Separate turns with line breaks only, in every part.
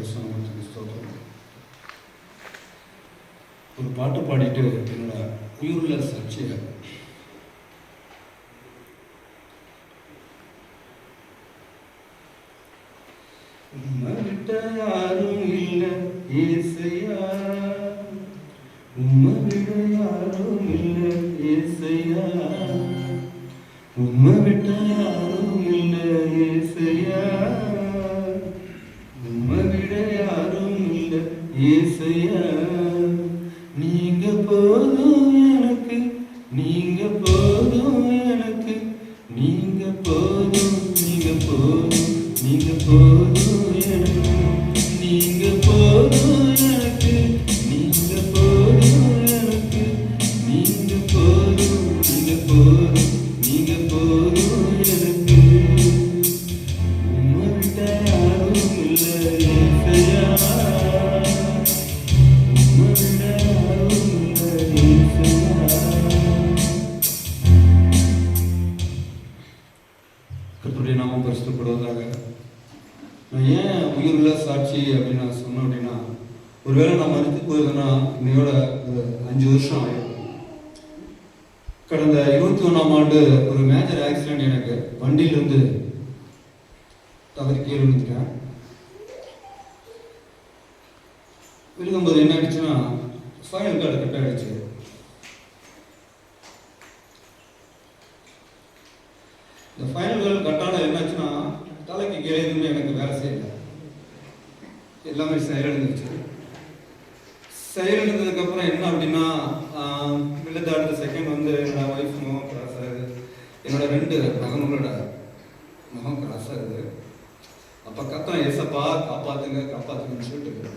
பரிசுத்தத்துக்கு ஸ்தோத்திரம் ஒரு பாட்டு பாடிட்டு என்னோட உயிருள்ள சர்ச்சையை உம்மை விட்ட யாரும் இல்ல ஏசையா உம்மை விட யாரும் இல்ல ஏசையா உம்மை நீங்க போதும் எனக்கு நீங்க போதும் கர்த்தருடைய நாமம் பரிசுத்தப்படுவதாக நான் ஏன் உயிருள்ள சாட்சி அப்படின்னு நான் சொன்னேன் அப்படின்னா ஒருவேளை நான் மறுத்து போயிருந்தேன்னா இன்னையோட அஞ்சு வருஷம் ஆயிடும். கடந்த இருபத்தி ஒன்றாம் ஆண்டு ஒரு மேஜர் ஆக்சிடென்ட் எனக்கு வண்டியிலிருந்து தவறி கீழே விழுந்துட்டேன். விழுகும்போது என்ன ஆயிடுச்சுன்னா ஃபைனல் கார்டு கட் ஆயிடுச்சு இந்த ஃபைனல் வேல் கட்டான என்னாச்சுன்னா தலைக்கு கீழே எதுவுமே எனக்கு வேலை செய்யல எல்லாமே செயலிழந்துச்சு செயலிழந்ததுக்கப்புறம் என்ன அப்படின்னா விழுந்த அடுத்த செகண்ட் வந்து என்னோட ஒய்ஃப் முகம் கிராஸ் ஆகுது என்னோட ரெண்டு மகன்களோட முகம் கிராஸ் ஆகுது அப்போ கத்துறேன் எசப்பா காப்பாத்துங்க காப்பாத்துங்கன்னு சொல்லிட்டு.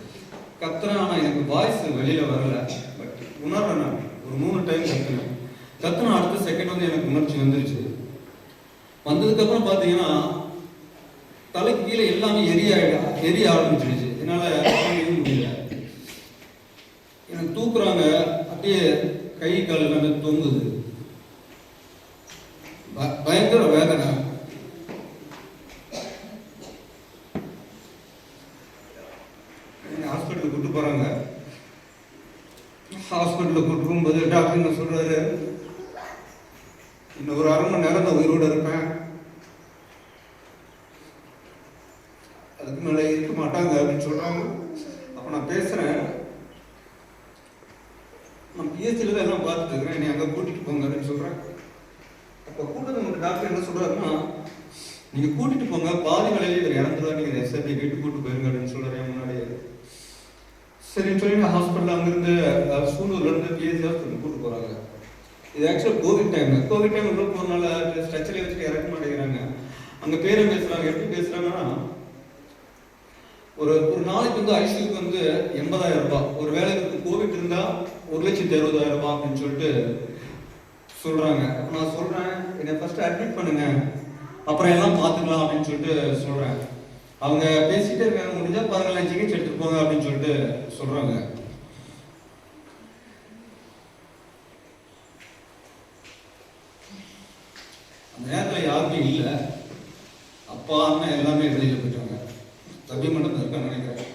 கத்துறேன் ஆனால் எனக்கு வாய்ஸ் வெளியில் வரல. பட் உணர்றேன் நான். ஒரு மூணு டைம் கத்துனேன். கத்துனா அடுத்த செகண்ட் வந்து எனக்கு உணர்ச்சி வந்துருச்சு. வந்ததுக்கப்புறம் பார்த்தீங்கன்னா தலைக்கு கீழே எல்லாமே எரிய எரிய ஆரம்பிச்சிருச்சு என்னால் தாங்கவே முடியல. எனக்கு தூக்குறாங்க அப்படியே கை கால் எல்லாமே தொங்குது. ப- பயங்கர வேதனை ஹாஸ்பிட்டலுக்கு கூட்டு போறாங்க ஹாஸ்பிட்டலுக்கு கூட்டு போகும்போது டாக்டர் என்ன சொல்றாரு இன்னும் ஒரு அரை மணி நேரம் தான் உயிரோட இருப்பேன் அதுக்கு மேலே இருக்க மாட்டாங்க அப்படின்னு சொல்றாங்க அப்போ நான் பேசுறேன் நான் பிஹெச்சில் தான் எல்லாம் பார்த்துட்டு இருக்கிறேன் என்னை அங்கே கூட்டிட்டு போங்க அப்படின்னு சொல்றேன் அப்போ கூட்டது நமக்கு டாக்டர் என்ன சொல்றாருன்னா நீங்க கூட்டிட்டு போங்க பாதி வேலையில இவர் இறந்துருவா நீங்க எஸ்ஐபி வீட்டுக்கு கூட்டு போயிருங்க அப்படின்னு சொல்றாரு என் முன்னாடியே சரின்னு சொல்லி நான் ஹாஸ்பிட்டல் அங்கிருந்து அஹ், ஹாஸ்பிட்டல் கூட்டு போகிறாங்க இது ஆக்சுவலாக கோவிட் டைம் கோவிட் டைம் உள்ள போறனால ஸ்ட்ரெச்சரில் வச்சுட்டு இறக்க மாட்டேங்கிறாங்க. அங்கே பேரை பேசுகிறாங்க எப்படி பேசுகிறாங்கன்னா ஒரு ஒரு நாளைக்கு வந்து ஐசியூக்கு வந்து எண்பதாயிரம் ரூபாய். ஒரு வேலைக்கு கோவிட் இருந்தால் ஒரு லட்சத்தி அறுபதாயிரம் ரூபாய் அப்படின்னு சொல்லிட்டு சொல்கிறாங்க நான் சொல்கிறேன் என்னை ஃபஸ்ட்டு அட்மிட் பண்ணுங்க. அப்புறம் எல்லாம் பார்த்துக்கலாம் அப்படின்னு சொல்லிட்டு சொல்கிறேன் அவங்க பேசிட்டே இருக்காங்க முடிஞ்சா பதினேழு சிகிச்சை எடுத்துட்டு போங்க அப்படின்னு சொல்லிட்டு சொல்றாங்க. அந்த நேரத்தில் யாருமே இல்லை. அப்பா அம்மா எல்லாமே வெளியில் போயிட்டாங்க. தம்பி மட்டும் தான் இருக்கான்னு நினைக்கிறேன்.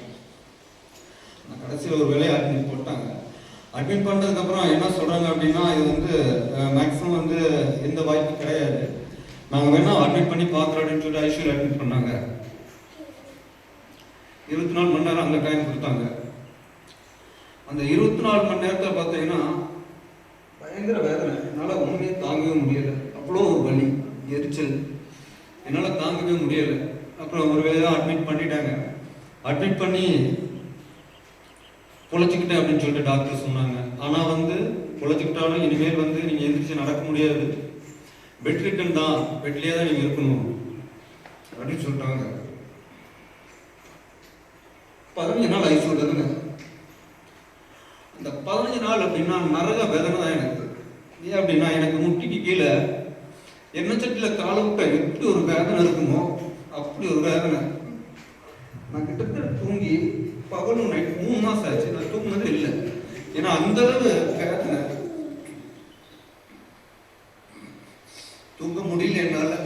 நான் கடைசியில் ஒரு வேலையை அட்மிட் போட்டாங்க அட்மிட் பண்ணதுக்கப்புறம் என்ன சொல்கிறாங்க அப்படின்னா இது வந்து மேக்ஸிமம் வந்து எந்த வாய்ப்பும் கிடையாது. நாங்கள் வேணால் அட்மிட் பண்ணி பார்க்குறோம் அப்படின்னு சொல்லிட்டு ஐசியூவில் அட்மிட் பண்ணாங்க. இருபத்தி நாலு மணி நேரம் அங்கே டைம் கொடுத்தாங்க. அந்த இருபத்தி நாலு மணி நேரத்தில் பார்த்தீங்கன்னா பயங்கர வேதனை. என்னால் ஒன்றுமே தாங்கவே முடியலை. அவ்வளோ ஒரு வலி எரிச்சல். என்னால் தாங்கவே முடியலை. அப்புறம் ஒரு வேலை அட்மிட் பண்ணிட்டாங்க. அட்மிட் பண்ணி பொழைச்சிக்கிட்டேன் அப்படின்னு சொல்லிட்டு டாக்டர் சொன்னாங்க. ஆனால் வந்து பொழைச்சிக்கிட்டாலும் இனிமேல் வந்து நீங்கள் எந்திரிச்சு நடக்க முடியாது. பெட் ரிட்டன் தான். பெட்லேயே தான் நீங்கள் இருக்கணும். அப்படின்னு சொல்லிட்டாங்க. பதினஞ்சு நாள் ஐசியூல இருங்க அந்த பதினஞ்சு நாள் அப்படின்னா நரக வேதனை தான் எனக்கு. ஏன் அப்படின்னா எனக்கு முட்டிக்கு கீழே எண்ணெய் சட்டியில் காலை எப்படி ஒரு வேதனை இருக்குமோ அப்படி ஒரு வேதனை. நான் கிட்டத்தட்ட தூங்கி பகலும் நைட் மூணு மாசம் ஆச்சு. நான் தூங்கினது இல்லை. ஏன்னா அந்த அளவு வேதனை. தூங்க முடியல என்னால்.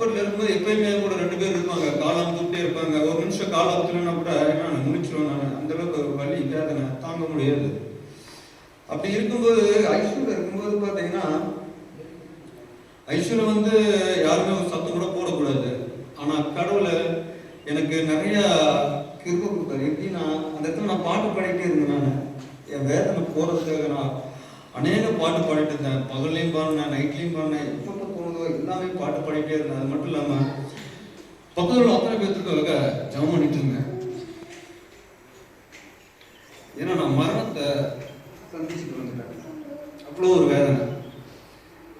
ஹாஸ்பிட்டல் இருக்கும்போது எப்பயுமே கூட ரெண்டு பேர் இருப்பாங்க. காலம் அமுத்துட்டே இருப்பாங்க. ஒரு நிமிஷம் காலம் அமுத்துலன்னா கூட நான் முடிச்சிருவேன் நான். அந்த அளவுக்கு வலி வேதனை தாங்க முடியாது. அப்படி இருக்கும்போது ஐஸ்வர்யா இருக்கும்போது பார்த்தீங்கன்னா ஐஸ்வர்யா வந்து யாருமே ஒரு சத்தம் கூட போடக்கூடாது. ஆனா கடவுளை எனக்கு நிறைய கிருப்ப கொடுத்தாரு. எப்படின்னா அந்த இடத்துல நான் பாட்டு பாடிட்டே இருந்தேன் நான். என் வேதனை போறதுக்காக நான் அநேக பாட்டு பாடிட்டு இருந்தேன். பகல்லையும் பாடினேன் நைட்லையும் பாடினேன். எப்போ எல்லாமே பாட்டு பாடிட்டே இருந்தேன் அது மட்டும் இல்லாம பக்கத்தில் உள்ள அத்தனை பேர்த்துக்காக ஜம் பண்ணிட்டு இருந்தேன் ஏன்னா நான் மரணத்தை சந்திச்சுட்டு வந்துட்டேன் அவ்வளோ ஒரு வேதனை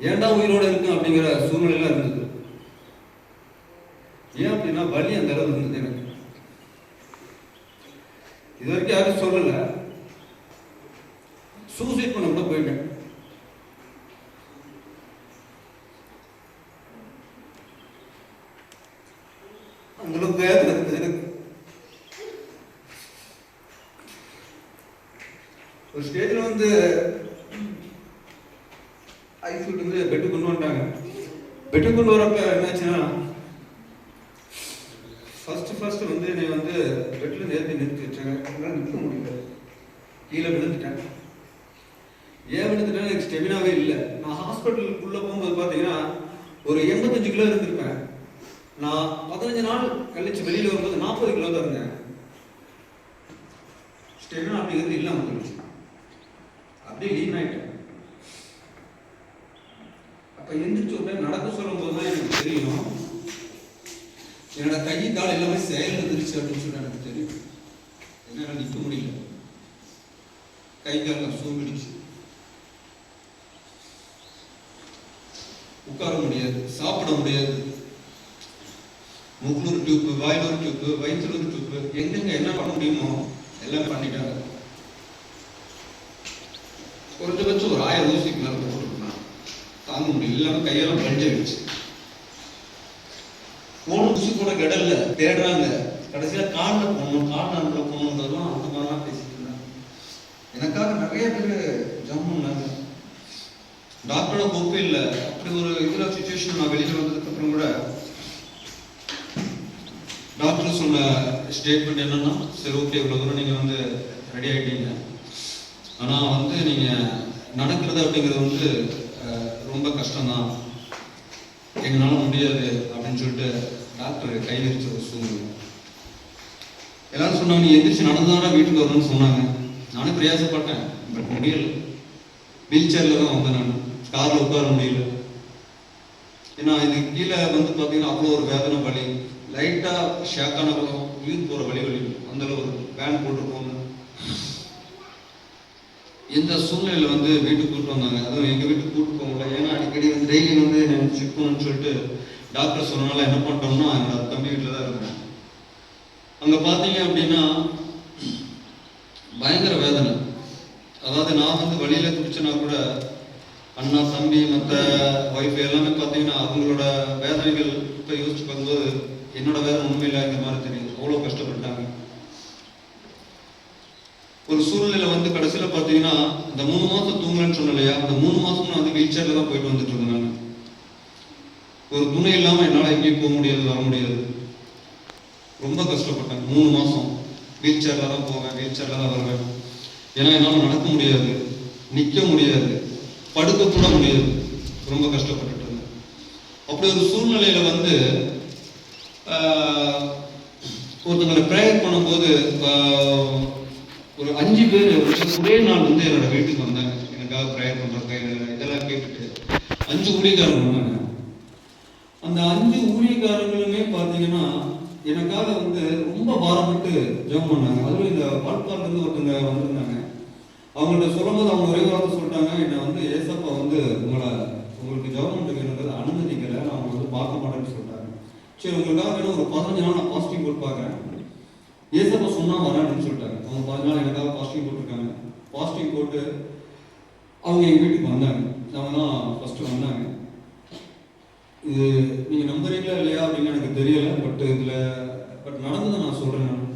ஏன்டா உயிரோட இருக்கேன் அப்படிங்கிற சூழ்நிலையில இருந்தது ஏன் அப்படின்னா வலி அந்த அளவு இருந்தது எனக்கு இது வரைக்கும் யாரும் சொல்லல சூசைட் பண்ண கூட போயிட்டேன் அந்த அளவுக்கு வேதனை இருந்தது எனக்கு ஒரு ஸ்டேஜில் வந்து ஐசியூட்டு வந்து பெட்டு கொண்டு வந்துட்டாங்க. பெட்டு கொண்டு வரப்ப என்னாச்சுன்னா ஃபர்ஸ்ட் ஃபர்ஸ்ட் வந்து என்னை வந்து பெட்டில் நேர்த்தி நிறுத்தி வச்சாங்க. என்னால் நிற்க முடியல. கீழே விழுந்துட்டேன். ஏன் விழுந்துட்டேன் எனக்கு ஸ்டெமினாவே இல்லை. நான் ஹாஸ்பிட்டலுக்குள்ளே போகும்போது பார்த்தீங்கன்னா ஒரு எண்பத்தஞ்சு கிலோ இருந்திருப்பேன். நான் பதினஞ்சு நாள் கழிச்சு வெளியில் வரும்போது நாற்பது கிலோ தான் இருந்தேன். ஸ்டெமினா அப்படிங்கிறது இல்லாமல் அப்படியே லீன் ஆகிட்டேன் அப்போ எந்திரிச்ச உடனே நடக்க சொல்லும் போது தான் எனக்கு தெரியும். என்னோட கை கால் எல்லாமே செயல் வந்துருச்சு அப்படின்னு சொல்லி எனக்கு தெரியும். என்னால் நிற்க முடியல. கை கால் சூம்பிடுச்சு உட்கார முடியாது சாப்பிட முடியாது. மூக்குல டியூப்பு வாயிலூர் டியூப்பு வயிற்றுலூர் டியூப்பு எங்கெங்க என்ன பண்ண முடியுமோ எல்லாம் பண்ணிட்டாங்க. குறைஞ்சபட்சம் ஒரு ஆயிரம் ஊசிக்கு மேலே தாங்க முடியல. இல்லாம கையெல்லாம் பஞ்சாயிடுச்சு போன ஊசி கூட கடல்ல தேடுறாங்க. கடைசியில காலில் போகணும் கால் நம்பில் போகணுன்றதுலாம் அந்த மாதிரிலாம் பேசிட்டு இருந்தாங்க. எனக்காக நிறைய பேர் ஜம் பண்ணாங்க. டாக்டரோட பொறுப்பு இல்லை. அப்படி ஒரு இதில் சுச்சுவேஷன் நான் வெளியில் வந்ததுக்கு அப்புறம் கூட டாக்டர் சொன்ன ஸ்டேட்மெண்ட் என்னன்னா சரி ஓகே இவ்வளோ தூரம் நீங்கள் வந்து ரெடி ஆகிட்டீங்க ஆனால் வந்து நீங்கள் நடக்கிறது அப்படிங்கிறது வந்து ரொம்ப கஷ்டம்தான். எங்களால் முடியாது அப்படின்னு சொல்லிட்டு டாக்டர் கை விரிச்ச ஒரு சூழ்நிலை. எல்லாரும் சொன்னாங்க நீ எந்திரிச்சு நடந்தாரா வீட்டுக்கு வரணும்னு சொன்னாங்க. நானும் பிரயாசப்பட்டேன் பட் முடியல. வீல் சேரில் தான் வந்தேன் நான். காரில் உட்கார முடியல. ஏன்னா இது கீழே வந்து பார்த்தீங்கன்னா அவ்வளோ ஒரு வேதனை வலி. லைட்டாக ஷேக்கான உயிர் போகிற வழி வலி. அந்த ஒரு பேன் போட்டிருப்போம் இந்த சூழ்நிலையில் வந்து வீட்டுக்கு கூப்பிட்டு வந்தாங்க? அதுவும் எங்கள் வீட்டுக்கு கூட்டு போகல ஏன்னா அடிக்கடி வந்து டெய்லி வந்து நான் செக் பண்ணணும்னு சொல்லிட்டு டாக்டர் சொன்னனால என்ன பண்ணிட்டோம்னா என்னோட தம்பி வீட்டில் தான் இருக்கிறேன் அங்கே பார்த்தீங்க அப்படின்னா பயங்கர வேதனை. அதாவது நான் வந்து வழியில் குடிச்சேன்னா கூட அண்ணா தம்பி மற்ற ஒய்ஃப் எல்லாமே பார்த்தீங்கன்னா அவங்களோட வேதனைகள் இப்போ யோசிச்சு பார்க்கும்போது என்னோட வேதனை உண்மையில்லைங்கிற மாதிரி தெரியுது. அவ்வளோ கஷ்டப்பட்டாங்க ஒரு சூழ்நிலை வந்து கடைசியில் பார்த்தீங்கன்னா இந்த மூணு மாதம் தூங்கலன்னு சொன்னேன் இல்லையா அந்த மூணு மாதம் நான் வந்து வீல் சேரில் தான் போயிட்டு வந்துட்டு இருந்தேன் நான். ஒரு துணை இல்லாமல் என்னால் எங்கேயும் போக முடியாது வர முடியாது. ரொம்ப கஷ்டப்பட்டேன் மூணு மாதம் வீல் சேரில் தான் போவேன் வீல் சேரில் தான் வருவேன். ஏன்னா என்னால் நடக்க முடியாது நிற்க முடியாது படுக்க கூட முடியாது. ரொம்ப கஷ்டப்பட்டுட்டு இருந்தேன். அப்படி ஒரு சூழ்நிலையில் வந்து ஒருத்தங்களை ப்ரேயர் பண்ணும்போது ஒரு அஞ்சு பேர் ஒரே நாள் வந்து என்னோட வீட்டுக்கு வந்தாங்க. எனக்காக ப்ரேயர் பண்றதுக்கு இதெல்லாம் கேட்டுட்டு அஞ்சு ஊழியக்காரங்க வந்தாங்க. அந்த அஞ்சு ஊழியக்காரங்களுமே பார்த்தீங்கன்னா எனக்காக வந்து ரொம்ப பாரப்பட்டு ஜெபம் பண்ணாங்க. அதுவும் இந்த வால்பார்ல ஒருத்தங்க வந்திருந்தாங்க. அவங்கள்ட்ட சொல்லும்போது அவங்க ஒரே வார்த்தை சொல்லிட்டாங்க. என்னை வந்து ஏசப்பா வந்து உங்களை உங்களுக்கு ஜெபம் பண்ணுறது அனுமதிக்கல நான் உங்களை வந்து பார்க்க மாட்டேன்னு சொல்லிட்டாங்க. சரி உங்களுக்காக வேணும் ஒரு பதினஞ்சு நாள் நான் பாசிட்டிவ் போட்டு பார்க்குறேன். ஏசப்பா சொன்னா வரான்னு சொல்லிட்டாங்க அவங்க பதினாலு நாள் எனக்காக பாசிட்டிவ் போட்டிருக்காங்க. பாசிட்டிவ் போட்டு அவங்க எங்கள் வீட்டுக்கு வந்தாங்க. அவங்க தான் ஃபர்ஸ்ட் வந்தாங்க. இது நீங்க நம்புறீங்களா இல்லையா அப்படின்னு எனக்கு தெரியல. பட் இதுல பட் நடந்ததை நான் சொல்றேன் நான்.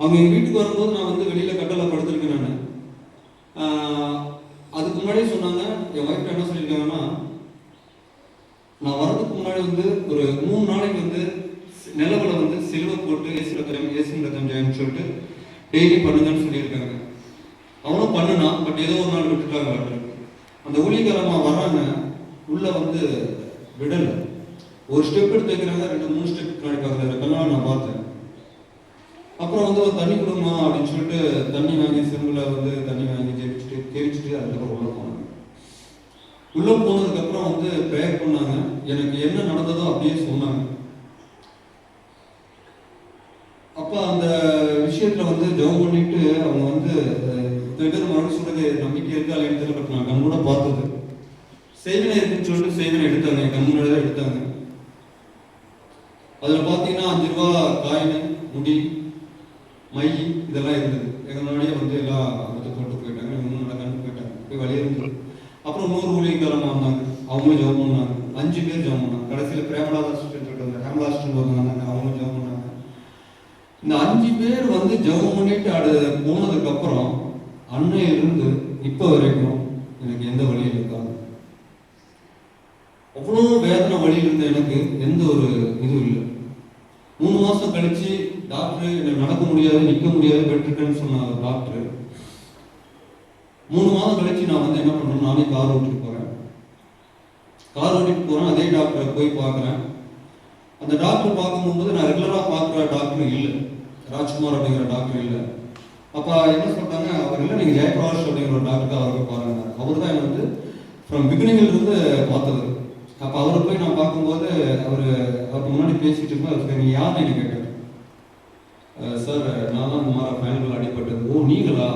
அவங்க எங்க வீட்டுக்கு வரும்போது நான் வந்து வெளியில கட்டளை படுத்திருக்கேன் நான். அதுக்கு முன்னாடியே சொன்னாங்க. என் ஒய்ஃப் என்ன சொல்லியிருக்காங்கன்னா நான் வரதுக்கு முன்னாடி வந்து ஒரு மூணு நாளைக்கு வந்து நிலவில் வந்து சிலுவை போட்டு ஏசு ரத்தம் ஏசு ரத்தம் ஜெயம்னு சொல்லிட்டு டெய்லி பண்ணுங்கன்னு சொல்லியிருக்காங்க. அவனும் பண்ணுனா பட் ஏதோ ஒரு நாள் விட்டுட்டாங்க அந்த ஊழியக்காரமா வராங்க உள்ள வந்து விடல. ஒரு ஸ்டெப் எடுத்து வைக்கிறாங்க ரெண்டு மூணு ஸ்டெப் முன்னாடி பார்க்குறாரு கண்ணால் நான் பார்த்தேன். அப்புறம் வந்து ஒரு தண்ணி கொடுமா அப்படின்னு சொல்லிட்டு தண்ணி வாங்கி செம்பில் வந்து தண்ணி வாங்கி ஜெயிச்சுட்டு கேவிச்சுட்டு அதுக்கப்புறம் உள்ள போனாங்க. உள்ள போனதுக்கப்புறம் வந்து ப்ரேயர் பண்ணாங்க. எனக்கு என்ன நடந்ததோ அப்படியே சொன்னாங்க அப்ப அந்த விஷயத்துல வந்து ஜெபம் பண்ணிட்டு அவங்க வந்து இத்தனை பேர் மறுபடியும் நம்பிக்கை இருக்கா இல்லைன்னு தெரியல கண்ணோட நான் பார்த்தது. சேவனை இருக்குன்னு சொல்லிட்டு சேவனை எடுத்தாங்க என் கண் முன்னாடி தான் எடுத்தாங்க அதுல பாத்தீங்கன்னா அஞ்சு ரூபா காயின் முடி மை இதெல்லாம் இருந்தது எங்க முன்னாடியே வந்து எல்லாம் அதை போட்டு போயிட்டாங்க இவங்க நடக்கான்னு போயிட்டாங்க போய் வழியே இருந்தது அப்புறம் நூறு ஊழியக்காரமா வந்தாங்க அவங்களும் ஜெபம் பண்ணாங்க அஞ்சு பேர் ஜெபம் பண்ணாங்க கடைசியில் பிரேமலாதாஸ்டன் சொல்லிட்டு வந்தாங்க ஹேமலாஸ்டன் வந்தாங்க அவங்களும் ஜெபம் பண்ணாங்க இந்த அஞ்சு பேர் வந்து ஜெபம் பண்ணிட்டு அடு போனதுக்கு அப்புறம் அன்னையிலிருந்து இப்போ வரைக்கும் எனக்கு எந்த வழியும் இருக்காது அவ்வளோ வேதனை வழியில் இருந்த எனக்கு எந்த ஒரு இதுவும் இல்லை. மூணு மாசம் கழிச்சு டாக்டர் எனக்கு நடக்க முடியாது நிற்க முடியாது பெற்றிருக்கேன்னு சொன்ன டாக்டர் மூணு மாதம் கழிச்சு நான் வந்து என்ன பண்ணேன் நானே கார் ஓட்டிட்டு போறேன். கார் ஓட்டிட்டு போறேன் அதே டாக்டரை போய் பார்க்குறேன். அந்த டாக்டர் பார்க்கும்போது நான் ரெகுலராக பார்க்குற டாக்டர் இல்லை. ராஜ்குமார் அப்படிங்கிற டாக்டர் இல்லை. அப்போ என்ன சொல்லிட்டாங்க அவர் இல்லை நீங்கள் ஜெயபிரகாஷ் அப்படிங்கிற ஒரு டாக்டர் அவருக்கு பாருங்க. அவர் தான் வந்து ஃப்ரம் பிகினிங்ல இருந்து பார்த்தது. அப்போ அவரை போய் நான் பார்க்கும்போது அவர் அவருக்கு முன்னாடி பேசிட்டு இருக்கும்போது அவர் நீங்கள் யார் என்ன கேட்டார். சார் நான் தான் இந்த மாதிரி ஃபைனல் அடிபட்டது. ஓ நீங்களா?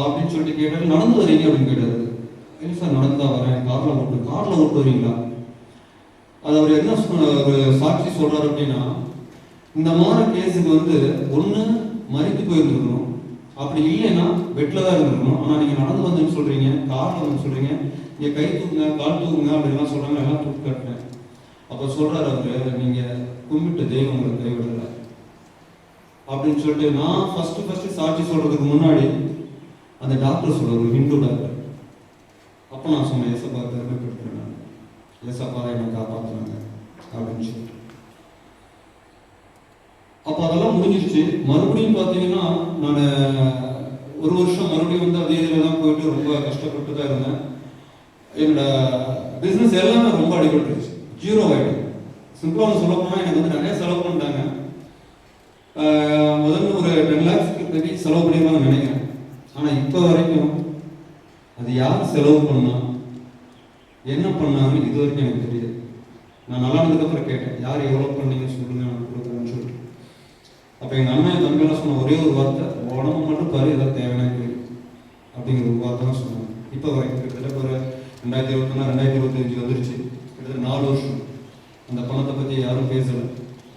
அப்படின்னு சொல்லிட்டு கேட்டாரு. நடந்து வரீங்க அப்படின்னு கேட்டார். இல்லை சார் நடந்து தான் வரேன். காரில் ஓட்டு காரில் ஓட்டு வரீங்களா அது அவர் என்ன ஒரு சாட்சி சொல்றாரு அப்படின்னா இந்த மாதிரி கேஸுக்கு வந்து ஒன்று மறித்து போயிருந்துருக்கணும். அப்படி இல்லைன்னா பெட்டில் தான் இருந்திருக்கணும் ஆனால் நீங்கள் நடந்து வந்தேன்னு சொல்கிறீங்க காரில் வந்து சொல்கிறீங்க நீங்கள் கை தூக்குங்க கால் தூக்குங்க அப்படின்லாம் சொல்கிறாங்க எல்லாம் தூக்கு கட்டுறேன். அப்போ சொல்கிறார் அவர் நீங்கள் கும்பிட்டு தெய்வம் உங்களை கைவிடல. அப்படின்னு சொல்லிட்டு நான் ஃபஸ்ட்டு ஃபஸ்ட்டு சாட்சி சொல்கிறதுக்கு முன்னாடி அந்த டாக்டர் சொல்றாரு ஹிந்து டாக்டர் அப்போ நான் சொன்னேன் ஏசப்பா பெருமைப்படுத்துறேன் நான். ஏசப்பா என்னை காப்பாற்றுறாங்க அப்படின்னு சொல்லிட்டு. அப்போ அதெல்லாம் முடிஞ்சிருச்சு. மறுபடியும் பார்த்தீங்கன்னா நான் ஒரு வருஷம் மறுபடியும் வந்து அதே இதில் தான் போயிட்டு ரொம்ப கஷ்டப்பட்டு தான் இருந்தேன். என்னோட பிஸ்னஸ் எல்லாமே ரொம்ப அடிபட்டுருச்சு. ஜீரோ ஆகிடும் சிம்பிளாக சொல்ல போனால் எனக்கு வந்து நிறைய செலவு பண்ணிட்டாங்க. முதல்ல ஒரு டென் லேக்ஸ்க்கு மேபி செலவு பண்ணிருப்பாங்கன்னு நினைக்கிறேன். ஆனால் இப்போ வரைக்கும் அது யார் செலவு பண்ணா என்ன பண்ணாங்கன்னு இது வரைக்கும் எனக்கு தெரியாது. நான் நல்லா இருந்ததுக்கப்புறம் கேட்டேன் யார் எவ்வளோ பண்ணீங்கன்னு சொல்லுங்க நான் கொடுக்குறேன் அப்போ எங்கள் அண்ணன் என் தம்பியெல்லாம் சொன்ன ஒரே ஒரு வார்த்தை உடம்பு மட்டும் பாரு ஏதாவது தேவையான கேளு அப்படிங்கிற ஒரு வார்த்தை தான் சொன்னாங்க. இப்போ வரைக்கும் கிட்டத்தட்ட ஒரு ரெண்டாயிரத்தி இருபத்தொன்னா ரெண்டாயிரத்தி இருபத்தஞ்சு வந்துருச்சு. கிட்டத்தட்ட நாலு வருஷம். அந்த பணத்தை பற்றி யாரும் பேசலை.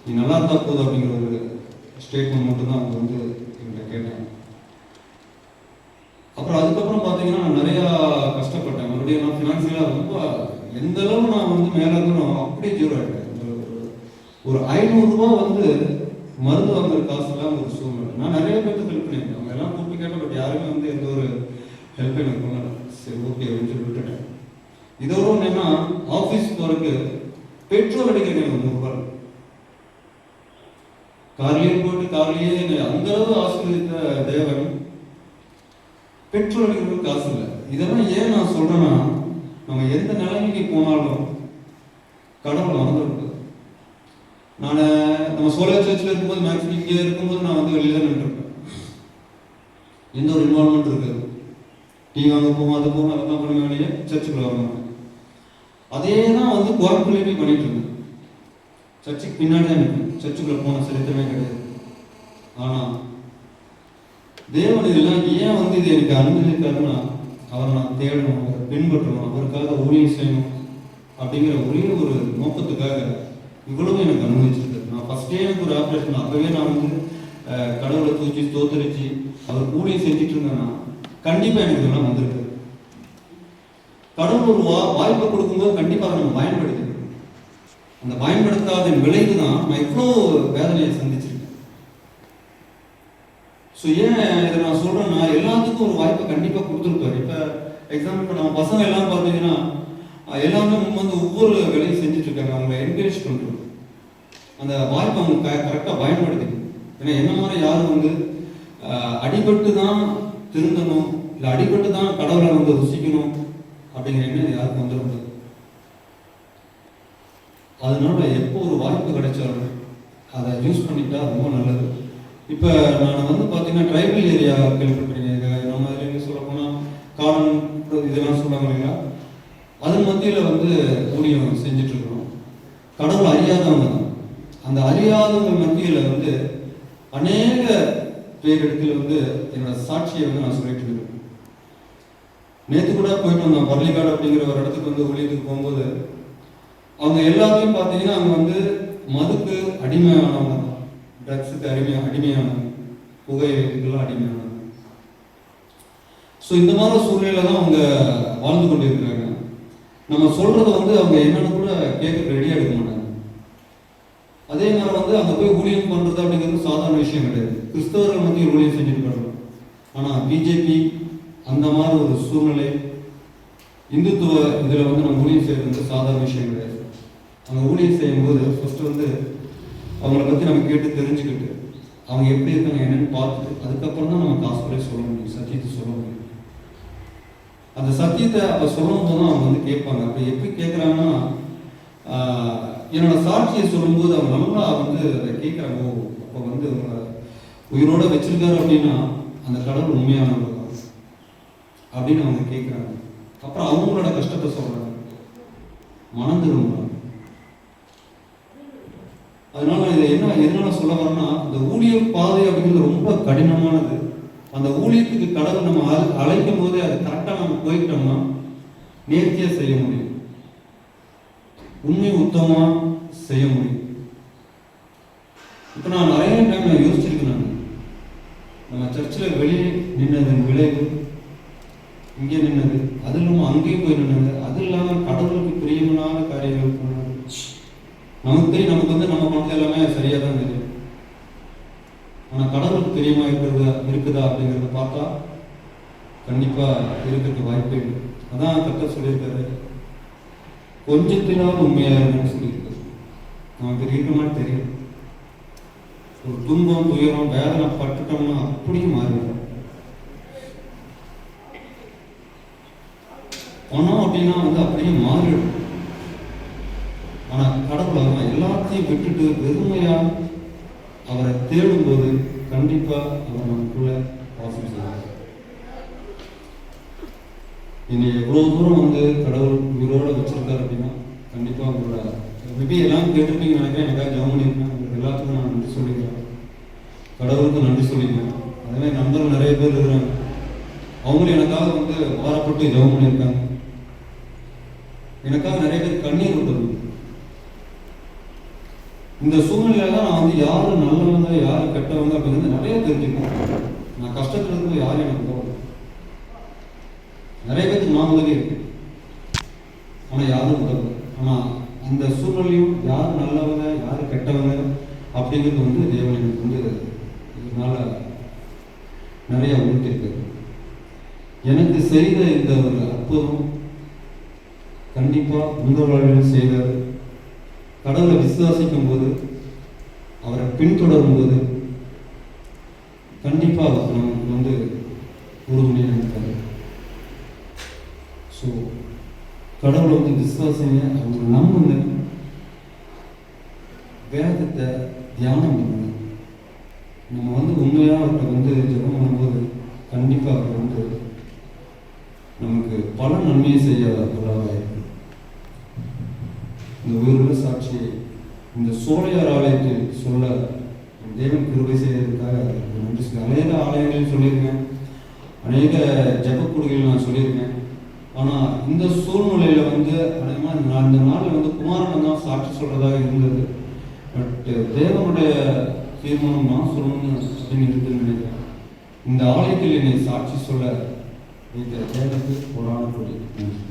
நீ நல்லா இருந்தா போதும் அப்படிங்கிற ஒரு ஸ்டேட்மெண்ட் மட்டும் தான் அவங்க வந்து என்கிட்ட கேட்டாங்க. அப்புறம் அதுக்கப்புறம் பார்த்தீங்கன்னா நான் நிறையா கஷ்டப்பட்டேன். மறுபடியும் நான் ஃபினான்சியலாக ரொம்ப எந்த அளவு நான் வந்து மேலே இருந்தோ அப்படியே ஜீரோ ஆகிட்டேன் ஒரு- ஒரு ஐநூறுரூவா வந்து மருந்து வாங்குற காசு இல்லாம ஒரு சூழ்நிலை நான் நிறைய பேருக்கு ஹெல்ப் பண்ணியிருக்கேன் அவங்க எல்லாம் கூப்பிட்டு கேட்டேன் பட் யாருமே வந்து எந்த ஒரு ஹெல்ப் எனக்கு சரி ஓகே அப்படின்னு சொல்லி விட்டுட்டேன் இதோட என்னன்னா ஆஃபீஸ் போறதுக்கு பெட்ரோல் அடிக்கிறேன் எனக்கு நூறுரூவா கார்லயே போயிட்டு கார்லயே என்னை அந்த அளவு ஆசிரியத்த தேவன் பெட்ரோல் அடிக்கிறதுக்கு காசு இல்லை. இதெல்லாம் ஏன் நான் சொல்றேன்னா நம்ம எந்த நிலைமைக்கு போனாலும் கடவுள் மறந்துடக்கூடாது நான் நம்ம சோழ சர்ச்சில் இருக்கும்போது மேக்ஸிமம் இங்கே இருக்கும்போது நான் வந்து வெளியில நின்றுருப்பேன். எந்த ஒரு இன்வால்மெண்ட் இருக்கு? நீங்கள் அங்கே போவோம் அது போவோம் அதெல்லாம் பண்ணுங்க வெளியே சர்ச்சுக்குள்ள வருவாங்க அதே தான் வந்து கோரம்புலேயுமே பண்ணிட்டு இருந்தேன் சர்ச்சுக்கு பின்னாடி தான் நிற்பேன் சர்ச்சுக்குள்ள போன சரித்திரமே கிடையாது. ஆனா தேவன் இதெல்லாம் ஏன் வந்து இது எனக்கு அனுமதிக்காருன்னா அவரை நான் தேடணும் அவரை பின்பற்றணும் அவருக்காக ஊழியம் செய்யணும் அப்படிங்கிற ஒரே ஒரு நோக்கத்துக்காக இவ்வளவு எனக்கு அனுமதிச்சிருக்கு நான் ஃபர்ஸ்டே எனக்கு ஒரு ஆப்ரேஷன் அப்பவே நான் வந்து கடவுளை தூச்சி தோத்தரிச்சு அவர் ஊழியம் செஞ்சுட்டு இருந்தேன்னா கண்டிப்பாக எனக்கு இதெல்லாம் வந்திருக்கு. கடவுள் ஒரு வா வாய்ப்பை கொடுக்கும்போது கண்டிப்பாக நம்ம பயன்படுத்தணும் அந்த பயன்படுத்தாத விளைவு தான் நான் இவ்வளோ வேதனையை சந்திச்சிருக்கேன் ஸோ ஏன் இதை நான் சொல்கிறேன்னா எல்லாத்துக்கும் ஒரு வாய்ப்பை கண்டிப்பாக கொடுத்துருப்பாரு. இப்போ எக்ஸாம்பிள் இப்போ நம்ம பசங்க எல்லாம் பார்த்தீங்கன்னா எல்லாமே வந்து ஒவ்வொரு வேலையும் செஞ்சுட்டு இருக்காங்க அவங்களை என்கரேஜ் பண்ணுறோம் அந்த வாய்ப்பை அவங்க கரெக்டாக பயன்படுத்திக்கணும். ஏன்னா என்ன மாதிரி யாரும் வந்து அடிபட்டு தான் திருந்தணும் இல்லை அடிபட்டு தான் கடவுளை வந்து ருசிக்கணும் அப்படிங்கிற எண்ணம் யாருக்கும் வந்துடக்கூடாது அதனால எப்போ ஒரு வாய்ப்பு கிடைச்சாலும் அதை யூஸ் பண்ணிட்டா ரொம்ப நல்லது. இப்போ நான் வந்து பார்த்தீங்கன்னா ட்ரைபல் ஏரியா கேள்விப்பட்டிருக்கீங்க. நம்ம இதில் என்ன சொல்ல போனால் காடன் இதெல்லாம் சொல்லுவாங்க இல்லைங்களா அதன் மத்தியில் வந்து ஊழியம் செஞ்சுட்டு இருக்கிறோம். கடவுள் அறியாதவங்க தான். அந்த அறியாதவங்க மத்தியில் வந்து அநேக வேறு இடத்துல வந்து என்னோட சாட்சியை வந்து நான் சொல்லிட்டு இருக்கேன். நேற்று கூட போயிட்டு வந்தோம் பள்ளிக்காடு அப்படிங்கிற ஒரு இடத்துக்கு வந்து ஊழியத்துக்கு போகும்போது அவங்க எல்லாத்தையும் பார்த்தீங்கன்னா அவங்க வந்து மதுக்கு அடிமையானவங்க. தான் ட்ரக்ஸுக்கு அடிமை அடிமையானவங்க. புகையிலைக்கெல்லாம் அடிமையானவங்க. ஸோ இந்த மாதிரி சூழ்நிலை தான் அவங்க வாழ்ந்து கொண்டு இருக்கிறாங்க நம்ம சொல்றத வந்து அவங்க என்னென்னு கூட கேட்க ரெடியாக எடுக்க மாட்டாங்க. அதே மாதிரி வந்து அங்கே போய் ஊழியம் பண்ணுறது அப்படிங்கிறது சாதாரண விஷயம் கிடையாது கிறிஸ்தவர்கள் மத்தியில் ஊழியம் செஞ்சுட்டு ஆனால் பிஜேபி அந்த மாதிரி ஒரு சூழ்நிலை இந்துத்துவ இதில் வந்து நம்ம ஊழியம் செய்யறது வந்து சாதாரண விஷயம் கிடையாது. அவங்க ஊழியம் செய்யும்போது ஃபர்ஸ்ட் வந்து அவங்கள பற்றி நம்ம கேட்டு தெரிஞ்சுக்கிட்டு அவங்க எப்படி இருக்காங்க என்னன்னு பார்த்துட்டு அதுக்கப்புறம் தான் நம்ம காசுகளை சொல்ல முடியும் சத்தியத்தை சொல்ல முடியும். அந்த சத்தியத்தை அப்போ சொல்லும் போது அவங்க வந்து கேட்பாங்க. அப்போ எப்படி கேட்குறாங்கன்னா என்னோட சாட்சியை சொல்லும்போது அவங்க நல்லா வந்து அதை கேட்குறாங்க. அப்போ வந்து அவங்க உயிரோட வச்சிருக்காரு அப்படின்னா அந்த கடவுள் உண்மையானவர் தான். அப்படின்னு அவங்க கேட்குறாங்க அப்புறம் அவங்களோட கஷ்டத்தை சொல்றாங்க. மனம் திரும்புறாங்க அதனால இதை என்ன எதனால சொல்ல வரேன்னா இந்த ஊழியர் பாதை அப்படிங்கிறது ரொம்ப கடினமானது. அந்த ஊழியத்துக்கு கடவுள் நம்ம அழ- அழைக்கும் போதே அது கரெக்டாக நம்ம போயிட்டோம்னா நேர்த்தியாக செய்ய முடியும். உண்மை உத்தமா செய்ய முடியும். நான் நிறைய டைம் நான் யோசிச்சிருக்கேன் நான். நம்ம சர்ச்சில் வெளியே நின்னதன் விளைவு இங்கே நின்னது அது இல்லாமல் அங்கேயும் போய் நின்னது அது இல்லாமல் கடவுளுக்கு பிரியமான காரியங்கள் பண்ணது. நமக்கு தெரியும் நமக்கு வந்து நம்ம பணத்தை எல்லாமே சரியாக தான் தெரியும் ஆனால் கடவுளுக்கு பிரியமாக இருக்கிறது இருக்குதா அப்படிங்கிறத பார்த்தா கண்டிப்பாக இருக்கிறதுக்கு வாய்ப்பே இல்லை. அதான் கரெக்டாக சொல்லியிருக்காரு. கொஞ்சத்திலாவது உண்மையாக இருக்குன்னு சொல்லியிருக்காரு. நமக்கு இருக்கிற தெரியும் ஒரு துன்பம் துயரம் வேதனை பட்டுட்டோம்னா அப்படியே மாறிடும் பணம் அப்படின்னா வந்து அப்படியே மாறிடும். ஆனா கடவுள் அவன் எல்லாத்தையும் விட்டுட்டு வெறுமையா அவரை தேடும்போது கண்டிப்பா அவர் நமக்குள்ள வாசம் செய்வார் இனி எவ்வளவு தூரம் வந்து கடவுள் உயிரோட வச்சிருக்காரு அப்படின்னா கண்டிப்பா உங்களோட மேபி எல்லாம் கேட்டிருப்பீங்க நினைக்கிறேன். எனக்காக ஜெபம் பண்ணியிருக்கேன் எல்லாத்துக்கும் நான் நன்றி சொல்லிக்கிறேன். கடவுளுக்கு நன்றி சொல்லிக்கிறேன். அதே மாதிரி நண்பர்கள் நிறைய பேர் இருக்கிறாங்க. அவங்களும் எனக்காக வந்து வாரப்பட்டு ஜெபம் பண்ணியிருக்காங்க. எனக்காக நிறைய பேர் கண்ணீர் விட்டது இந்த சூழ்நிலையில நான் வந்து யாரு நல்லவங்க யாரு கெட்டவங்க அப்படிங்கிறது நிறைய தெரிஞ்சுக்கணும் நான் கஷ்டத்துல இருக்கும்போது யாரும் எனக்கு போகல. நிறைய பேருக்கு நான் உதவி இருக்கு. ஆனா யாரும் உதவல. ஆனா இந்த சூழ்நிலையும் யார் நல்லவங்க யார் கெட்டவங்க அப்படிங்கிறது வந்து தேவன் எனக்கு வந்து இதனால் நிறையா உணர்த்திருக்கு எனக்கு செய்த இந்த ஒரு அற்புதம் கண்டிப்பாக உங்கள் வாழ்வில் செய்தார் கடவுளை விசுவாசிக்கும் போது அவரை பின்தொடரும் போது கண்டிப்பாக அவர் நமக்கு வந்து உறுதுணையாக இருக்காரு ஸோ கடவுளை வந்து விசுவாசிங்க அவங்க நம்புங்க. தியானம் பண்ணணும். நம்ம வந்து உண்மையாக அவர்கிட்ட வந்து ஜெபம் பண்ணும்போது கண்டிப்பாக அவர் வந்து நமக்கு பல நன்மையை செய்ய இருக்கும். இந்த உயிருள்ள சாட்சியை இந்த சோழையார் ஆலயத்தில் சொல்ல தேவன் கிருபை செய்ததற்காக நன்றி சொல்லி அநேக ஆலயங்களையும் சொல்லியிருக்கேன். அநேக ஜெபக்குழுகளில் நான் சொல்லியிருக்கேன். ஆனால் இந்த சூழ்நிலையில் வந்து அநேகமாக நான் இந்த நாளில் வந்து குமாரன் தான் சாட்சி சொல்கிறதாக இருந்தது. பட் uh, தேவனுடைய தீர்மானம் நான் சொல்லணும்னு அப்படின்னு நினைக்கிறேன். இந்த ஆலயத்தில் என்னை சாட்சி சொல்ல இந்த தேவனுக்கு போராடக்கூடிய நன்றி